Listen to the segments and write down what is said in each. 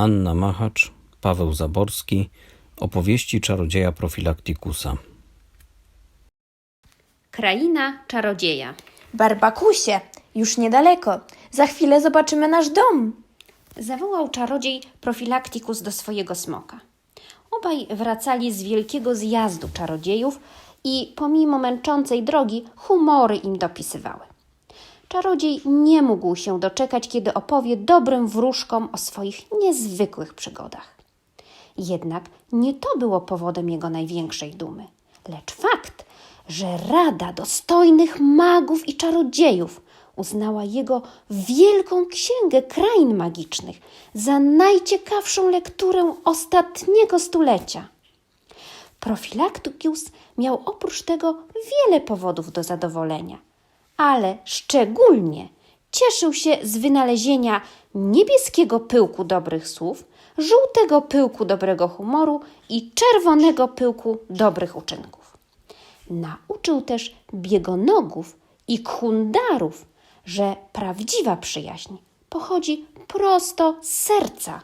Anna Machacz, Paweł Zaborski, opowieści czarodzieja Profilaktikusa. Kraina czarodzieja. Barbakusie, już niedaleko. Za chwilę zobaczymy nasz dom. Zawołał czarodziej Profilaktikus do swojego smoka. Obaj wracali z wielkiego zjazdu czarodziejów i pomimo męczącej drogi humory im dopisywały. Czarodziej nie mógł się doczekać, kiedy opowie dobrym wróżkom o swoich niezwykłych przygodach. Jednak nie to było powodem jego największej dumy, lecz fakt, że Rada Dostojnych Magów i Czarodziejów uznała jego wielką księgę krain magicznych za najciekawszą lekturę ostatniego stulecia. Profilaktikus miał oprócz tego wiele powodów do zadowolenia, ale szczególnie cieszył się z wynalezienia niebieskiego pyłku dobrych słów, żółtego pyłku dobrego humoru i czerwonego pyłku dobrych uczynków. Nauczył też biegonogów i khundarów, że prawdziwa przyjaźń pochodzi prosto z serca.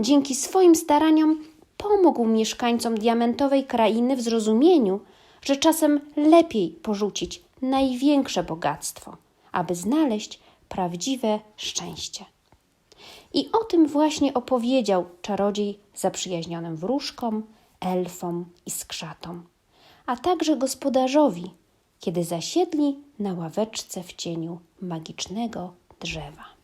Dzięki swoim staraniom pomógł mieszkańcom diamentowej krainy w zrozumieniu, że czasem lepiej porzucić największe bogactwo, aby znaleźć prawdziwe szczęście. I o tym właśnie opowiedział czarodziej zaprzyjaźnionym wróżkom, elfom i skrzatom, a także gospodarzowi, kiedy zasiedli na ławeczce w cieniu magicznego drzewa.